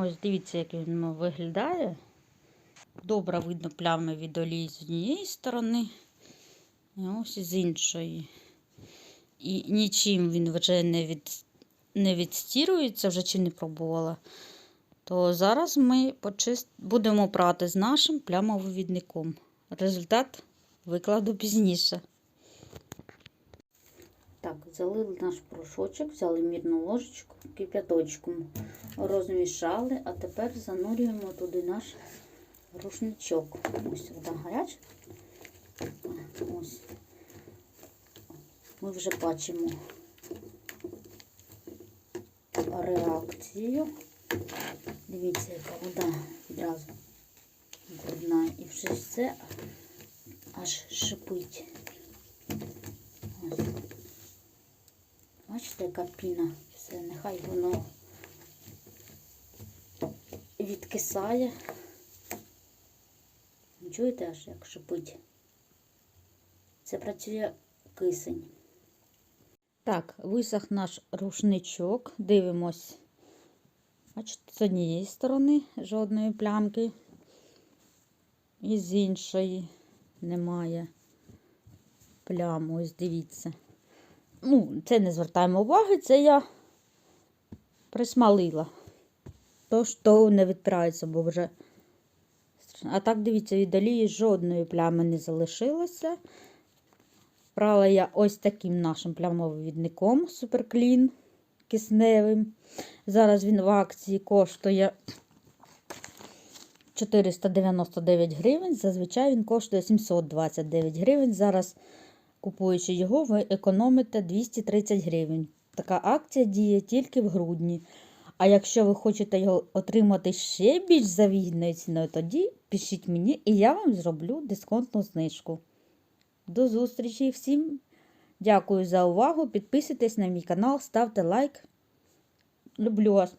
Ось дивіться, як він виглядає. Добре видно плями від олії з однієї сторони, і ось з іншої. І нічим він вже не, від... не відстірується, вже чи не пробувала. То зараз ми почист... будемо прати з нашим плямовивідником. Результат викладу пізніше. Так, залили наш порошочок, взяли мірну ложечку, кип'яточком розмішали, а тепер занурюємо туди наш рушничок. Ось вода гаряча. Ми вже бачимо реакцію. Дивіться, яка вода відразу брудна. І все аж шипить. Ось. Бачите, яка піна. Все, нехай воно відкисає. Чуєте аж як шипить? Це працює кисень. Так, висох наш рушничок. Дивимось. Бачите, з однієї сторони жодної плямки. І з іншої немає плям. Ось дивіться. Ну, це не звертаємо уваги, це я присмалила. Тож то не відпирається, бо вже. А так, дивіться, від олії жодної плями не залишилося. Прала я ось таким нашим плямовивідником суперклін кисневим. Зараз він в акції коштує 499 гривень. Зазвичай він коштує 729 гривень. Зараз, купуючи його, ви економите 230 гривень. Така акція діє тільки в грудні. А якщо ви хочете його отримати ще більш завігідною ціною, тоді пишіть мені і я вам зроблю дисконтну знижку. До зустрічі всім. Дякую за увагу. Підписуйтесь на мій канал, ставте лайк. Люблю вас.